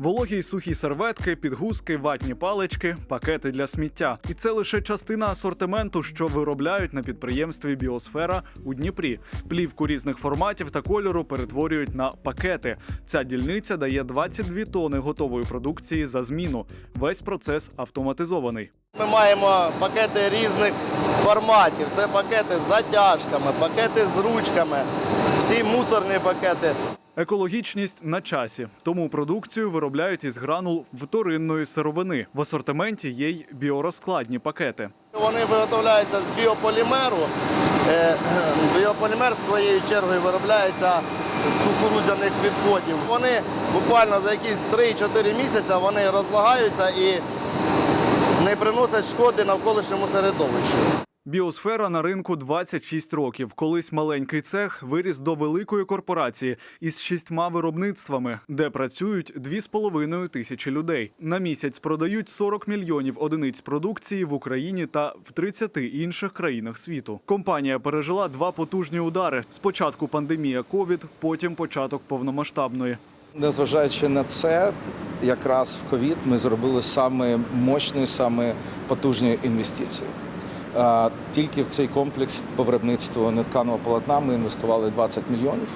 Вологі й сухі серветки, підгузки, ватні палички, пакети для сміття. І це лише частина асортименту, що виробляють на підприємстві Біосфера у Дніпрі. Плівку різних форматів та кольору перетворюють на пакети. Ця дільниця дає 22 тони готової продукції за зміну. Весь процес автоматизований. Ми маємо пакети різних форматів. Це пакети з затяжками, пакети з ручками, всі мусорні пакети. Екологічність на часі, тому продукцію виробляють із гранул вторинної сировини. В асортименті є й біорозкладні пакети. Вони виготовляються з біополімеру. Е, Біополімер своєю чергою виробляється з кукурудзяних відходів. Вони буквально за якісь 3-4 місяці вони розлагаються і не приносять шкоди навколишньому середовищу. Біосфера на ринку 26 років. Колись маленький цех виріс до великої корпорації із шістьма виробництвами, де працюють 2,5 тисячі людей. На місяць продають 40 мільйонів одиниць продукції в Україні та в 30 інших країнах світу. Компанія пережила два потужні удари: спочатку пандемія ковід, потім початок повномасштабної. Незважаючи на це, якраз в ковід ми зробили саме мощні, саме потужні інвестиції. Тільки в цей комплекс по виробництву нетканого полотна ми інвестували 20 мільйонів.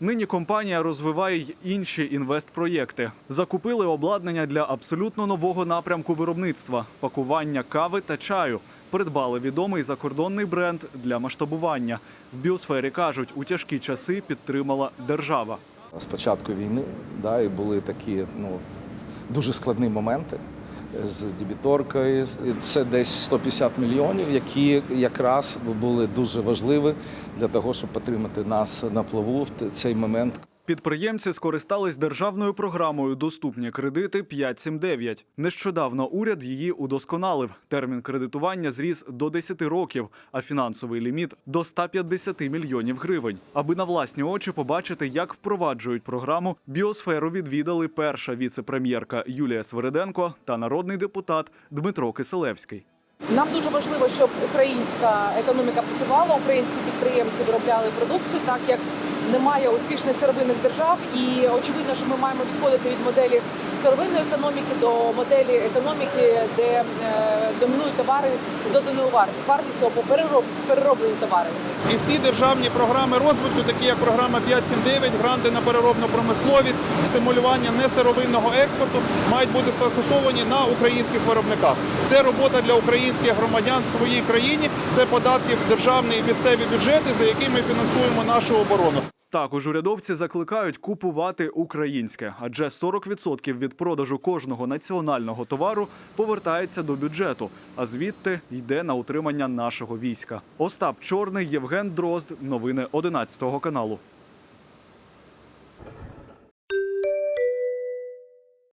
Нині компанія розвиває й інші інвестпроєкти. Закупили обладнання для абсолютно нового напрямку виробництва пакування кави та чаю. Придбали відомий закордонний бренд для масштабування. В біосфері кажуть, у тяжкі часи підтримала держава. З початку війни да, і були такі ну, дуже складні моменти з дебіторкою. Це десь 150 мільйонів, які якраз були дуже важливі для того, щоб підтримати нас на плаву в цей момент. Підприємці скористались державною програмою Доступні кредити 579. Нещодавно уряд її удосконалив. Термін кредитування зріс до 10 років, а фінансовий ліміт до 150 мільйонів гривень. Аби на власні очі побачити, як впроваджують програму, біосферу відвідали перша віце-прем'єрка Юлія Свериденко та народний депутат Дмитро Киселевський. Нам дуже важливо, щоб українська економіка працювала, українські підприємці виробляли продукцію, так як немає успішних сировинних держав, і очевидно, що ми маємо відходити від моделі сировинної економіки до моделі економіки, де е, домінують товари з доданою вартістю або перероб, перероблені товари. І всі державні програми розвитку, такі як програма 579, гранти на переробну промисловість, стимулювання несировинного експорту, мають бути сфокусовані на українських виробниках. Це робота для українських громадян в своїй країні. Це податки в державні і місцеві бюджети, за які ми фінансуємо нашу оборону. Також урядовці закликають купувати українське, адже 40% від продажу кожного національного товару повертається до бюджету, а звідти йде на утримання нашого війська. Остап Чорний, Євген Дрозд. Новини 11 каналу.